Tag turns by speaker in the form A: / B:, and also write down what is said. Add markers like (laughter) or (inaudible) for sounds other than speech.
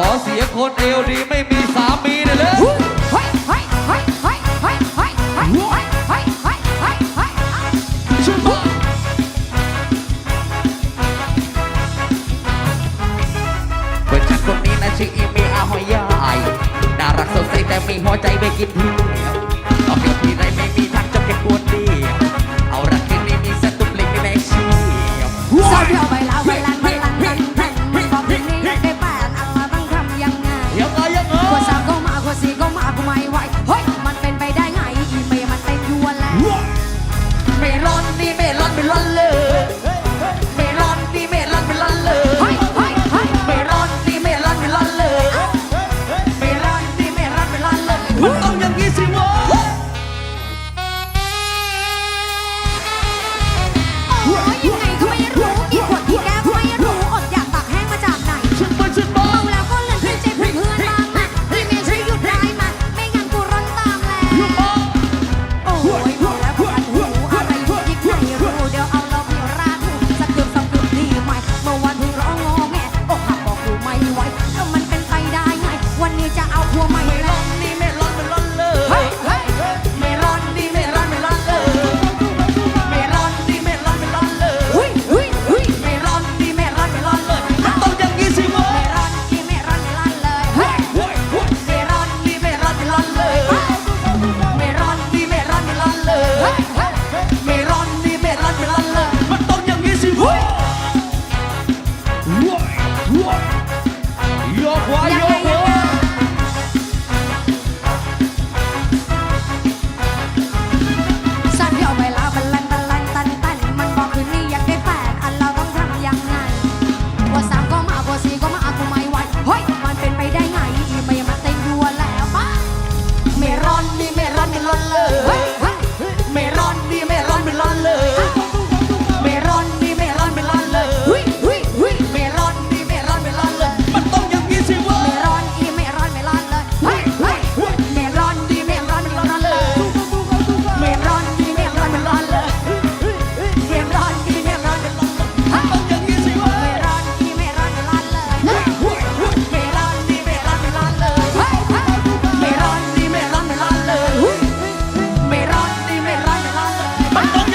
A: ขอเสียคนเอวดีไม่มีสามีนะเลย
B: เป็
A: นฉันคนนี้นะชื่ออีเมีอาหอยยายน่ารักสดใสแต่มีหัวใจไปกินเที่
B: ยวต
A: อนนี้
B: ที่ได้ ไม่ร้อนไม่ร้อนเล
A: ย Why? Michael (laughs)